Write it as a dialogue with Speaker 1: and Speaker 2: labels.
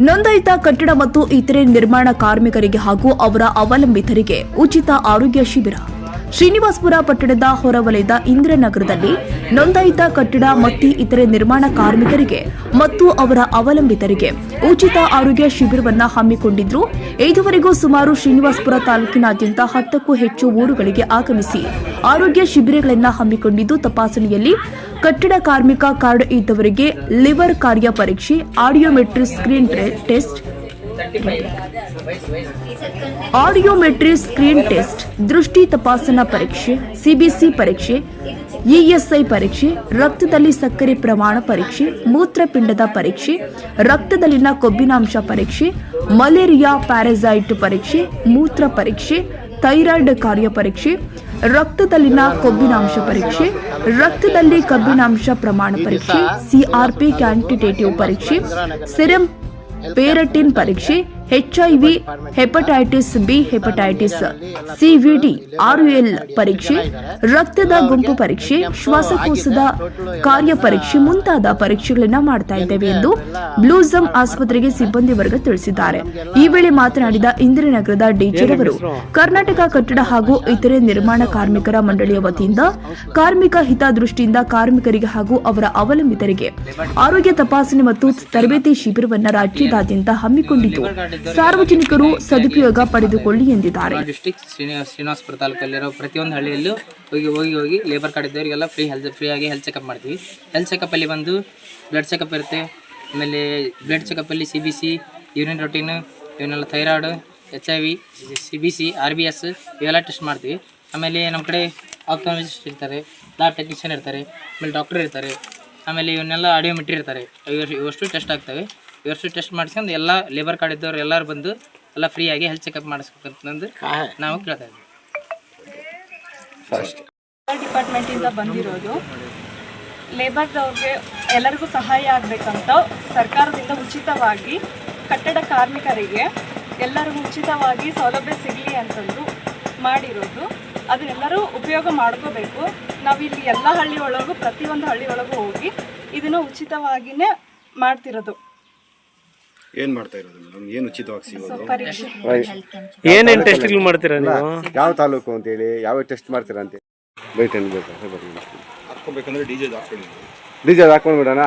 Speaker 1: ನೋಂದಾಯಿತ ಕಟ್ಟಡ ಮತ್ತು ಇತರೆ ನಿರ್ಮಾಣ ಕಾರ್ಮಿಕರಿಗೆ ಹಾಗೂ ಅವರ ಅವಲಂಬಿತರಿಗೆ ಉಚಿತ ಆರೋಗ್ಯ ಶಿಬಿರ. ಶ್ರೀನಿವಾಸಪುರ ಪಟ್ಟಣದ ಹೊರವಲಯದ ಇಂದ್ರನಗರದಲ್ಲಿ ನೋಂದಾಯಿತ ಕಟ್ಟಡ ಮತ್ತು ಇತರೆ ನಿರ್ಮಾಣ ಕಾರ್ಮಿಕರಿಗೆ ಮತ್ತು ಅವರ ಅವಲಂಬಿತರಿಗೆ ಉಚಿತ ಆರೋಗ್ಯ ಶಿಬಿರವನ್ನು ಹಮ್ಮಿಕೊಂಡಿದ್ರು. ಇದುವರೆಗೂ ಸುಮಾರು ಶ್ರೀನಿವಾಸಪುರ ತಾಲೂಕಿನಾದ್ಯಂತ ಹತ್ತಕ್ಕೂ ಹೆಚ್ಚು ಊರುಗಳಿಗೆ ಆಗಮಿಸಿ ಆರೋಗ್ಯ ಶಿಬಿರಗಳನ್ನು ಹಮ್ಮಿಕೊಂಡಿದ್ದು ತಪಾಸಣೆಯಲ್ಲಿ ಕಟ್ಟಡ ಕಾರ್ಮಿಕ ಕಾರ್ಡ್ ಇದ್ದವರಿಗೆ ಲಿವರ್ ಕಾರ್ಯ ಪರೀಕ್ಷೆ audiometry screen test audiometry screen test, ದೃಷ್ಟಿ ತಪಾಸಣಾ ಪರೀಕ್ಷೆ ಸಿಬಿಸಿ ಪರೀಕ್ಷೆ ಇಎಸ್ಐ ಪರೀಕ್ಷೆ, ರಕ್ತದಲ್ಲಿ ಸಕ್ಕರೆ ಪ್ರಮಾಣ ಪರೀಕ್ಷೆ, ಮೂತ್ರಪಿಂಡದ ಪರೀಕ್ಷೆ, ರಕ್ತದಲ್ಲಿನ ಕೊಬ್ಬಿನಾಂಶ ಪರೀಕ್ಷೆ, ಮಲೇರಿಯಾ ಪ್ಯಾರಸೈಟ್ ಪರೀಕ್ಷೆ, ಮೂತ್ರ ಪರೀಕ್ಷೆ, ಥೈರಾಯ್ಡ್ ಕಾರ್ಯ ಪರೀಕ್ಷೆ, ರಕ್ತದಲ್ಲಿನ ಕೊಬ್ಬಿನಾಂಶ ಪರೀಕ್ಷೆ, ರಕ್ತದಲ್ಲಿ ಕಬ್ಬಿನಾಂಶ ಪ್ರಮಾಣ ಪರೀಕ್ಷೆ ಸಿಆರ್ಪಿ ಕ್ಯಾಂಟಿಟೇಟಿವ್ ಪರೀಕ್ಷೆ ಸಿರಮ್ ಪೇರಟಿನ್ ಪರೀಕ್ಷೆ ಎಚ್ಐವಿ ಹೆಪಟೈಟಿಸ್ ಬಿ ಹೆಪಟೈಟಿಸ್ ಸಿವಿಡಿ ಆರ್ಯುಎಲ್ ಪರೀಕ್ಷೆ, ರಕ್ತದ ಗುಂಪು ಪರೀಕ್ಷೆ, ಶ್ವಾಸಕೋಶದ ಕಾರ್ಯ ಪರೀಕ್ಷೆ ಮುಂತಾದ ಪರೀಕ್ಷೆಗಳನ್ನ ಮಾಡ್ತಾ ಇದ್ದೇವೆ ಎಂದು ಬ್ಲೂಸಮ್ ಆಸ್ಪತ್ರೆಗೆ ಸಿಬ್ಬಂದಿ ವರ್ಗ ತಿಳಿಸಿದ್ದಾರೆ. ಈ ವೇಳೆ ಮಾತನಾಡಿದ ಇಂದಿರಾನಗರದ ಅವರು ಕರ್ನಾಟಕ ಕಟ್ಟಡ ಹಾಗೂ ಇತರೆ ನಿರ್ಮಾಣ ಕಾರ್ಮಿಕರ ಮಂಡಳಿಯ ವತಿಯಿಂದ ಕಾರ್ಮಿಕ ಹಿತದೃಷ್ಟಿಯಿಂದ ಕಾರ್ಮಿಕರಿಗೆ ಹಾಗೂ ಅವರ ಅವಲಂಬಿತರಿಗೆ ಆರೋಗ್ಯ ತಪಾಸಣೆ ಮತ್ತು ತರಬೇತಿ ಶಿಬಿರವನ್ನು ರಾಜ್ಯದಾದ್ಯಂತ ಹಮ್ಮಿಕೊಂಡಿದ್ದು. ಸಾರ್ವಜನಿಕರು ಸದುಪಯೋಗ ಪಡೆದುಕೊಳ್ಳಿ ಎಂದಿದ್ದಾರೆ.
Speaker 2: ಡಿಸ್ಟಿಕ್ ಶ್ರೀನಿವಾಸ ಶ್ರೀನಿವಾಸಪುರ ತಾಲೂಕಲ್ಲಿರೋ ಪ್ರತಿಯೊಂದು ಹಳ್ಳಿಯಲ್ಲೂ ಹೋಗಿ ಹೋಗಿ ಹೋಗಿ ಲೇಬರ್ ಕಾರ್ಡ್ ಇದ್ದವರಿಗೆಲ್ಲ ಫ್ರೀ ಹೆಲ್ತ್ ಆಗಿ ಹೆಲ್ತ್ ಚೆಕಪ್ ಮಾಡ್ತೀವಿ. ಹೆಲ್ತ್ ಚೆಕಪ್ಪಲ್ಲಿ ಬಂದು ಬ್ಲಡ್ ಚೆಕಪ್ ಇರುತ್ತೆ. ಆಮೇಲೆ blood ಚೆಕಪ್ಪಲ್ಲಿ C B C urine routine ಇವನ್ನೆಲ್ಲ thyroid H I V C B C R B S ಇವೆಲ್ಲ ಟೆಸ್ಟ್ ಮಾಡ್ತೀವಿ. ಆಮೇಲೆ ನಮ್ಮ ಕಡೆ ಆಪ್ಥಾಲಜಿಸ್ಟ್ ಇರ್ತಾರೆ ಲ್ಯಾಬ್ ಟೆಕ್ನಿಷಿಯನ್ ಇರ್ತಾರೆ ಆಮೇಲೆ ಡಾಕ್ಟರ್ ಇರ್ತಾರೆ ಆಮೇಲೆ ಇವನ್ನೆಲ್ಲ ಆಡಿಯೋಮೆಟ್ರಿ ಇರ್ತಾರೆ. ಇವ- ಇವಷ್ಟು ಟೆಸ್ಟ್ ಆಗ್ತವೆ. ಇವಷ್ಟು ಟೆಸ್ಟ್ ಮಾಡಿಸ್ಕೊಂಡು ಎಲ್ಲ ಲೇಬರ್ ಕಾರ್ಡ್ ಇದ್ದವ್ರು ಎಲ್ಲರೂ ಬಂದು ಎಲ್ಲ ಫ್ರೀಯಾಗಿ ಹೆಲ್ತ್ ಚೆಕಪ್ ಮಾಡಿಸ್ಬೇಕಂತಂದು ನಾವು ಕೇಳ್ತಾ ಇದ್ದೀವಿ.
Speaker 3: ಡಿಪಾರ್ಟ್ಮೆಂಟಿಂದ ಬಂದಿರೋದು. ಲೇಬರ್ದವ್ರಿಗೆ ಎಲ್ಲರಿಗೂ ಸಹಾಯ ಆಗಬೇಕಂತ ಸರ್ಕಾರದಿಂದ ಉಚಿತವಾಗಿ ಕಟ್ಟಡ ಕಾರ್ಮಿಕರಿಗೆ ಎಲ್ಲರಿಗೂ ಉಚಿತವಾಗಿ ಸೌಲಭ್ಯ ಸಿಗಲಿ ಅಂತಂದು ಮಾಡಿರೋದು. ಅದನ್ನೆಲ್ಲರೂ ಉಪಯೋಗ ಮಾಡ್ಕೋಬೇಕು. ನಾವಿಲ್ಲಿ ಎಲ್ಲ ಹಳ್ಳಿ ಒಳಗೂ ಪ್ರತಿಯೊಂದು ಹಳ್ಳಿ ಒಳಗೂ ಹೋಗಿ ಇದನ್ನು ಉಚಿತವಾಗಿಯೇ ಮಾಡ್ತಿರೋದು.
Speaker 4: ಏನ್ ಮಾಡ್ತಾ ಇರೋದು ಮೇಡಮ್? ಏನು ಉಚಿತವಾಗಿ ಸಿಗೋದು?
Speaker 5: ಏನೇನ್ ಟೆಸ್ಟ್ಗಳು ಮಾಡ್ತೀರಾ ನೀವು?
Speaker 6: ಯಾವ ತಾಲೂಕು ಅಂತ ಹೇಳಿ ಯಾವ ಟೆಸ್ಟ್ ಮಾಡ್ತೀರಾ ಅಂತ ಬೈಟ್ ಬೇಕು ಬರ್ರಿ.
Speaker 4: ಹಾಕ್ಕೋಬೇಕಂದ್ರೆ ಡಿ ಜೆ
Speaker 6: ಡಿಜೆ ಹಾಕೊಂಡ್ಬಿಡೋಣ